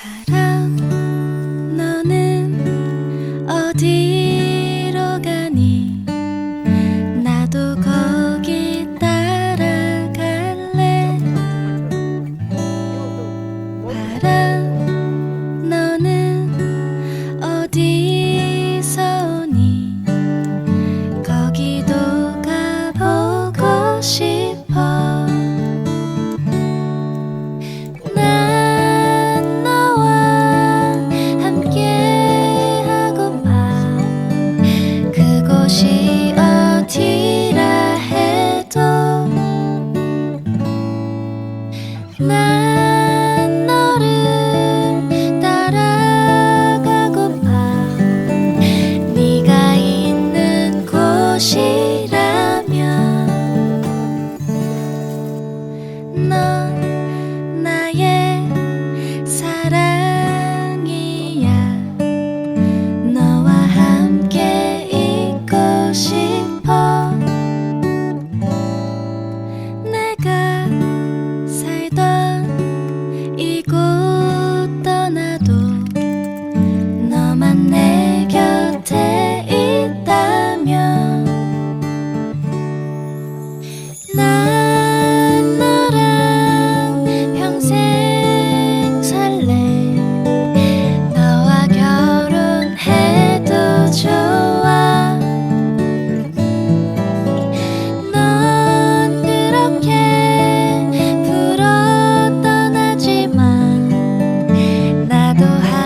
Ta-da. 난 너를 따라가고파 네가 있는 곳이라면 넌 都还。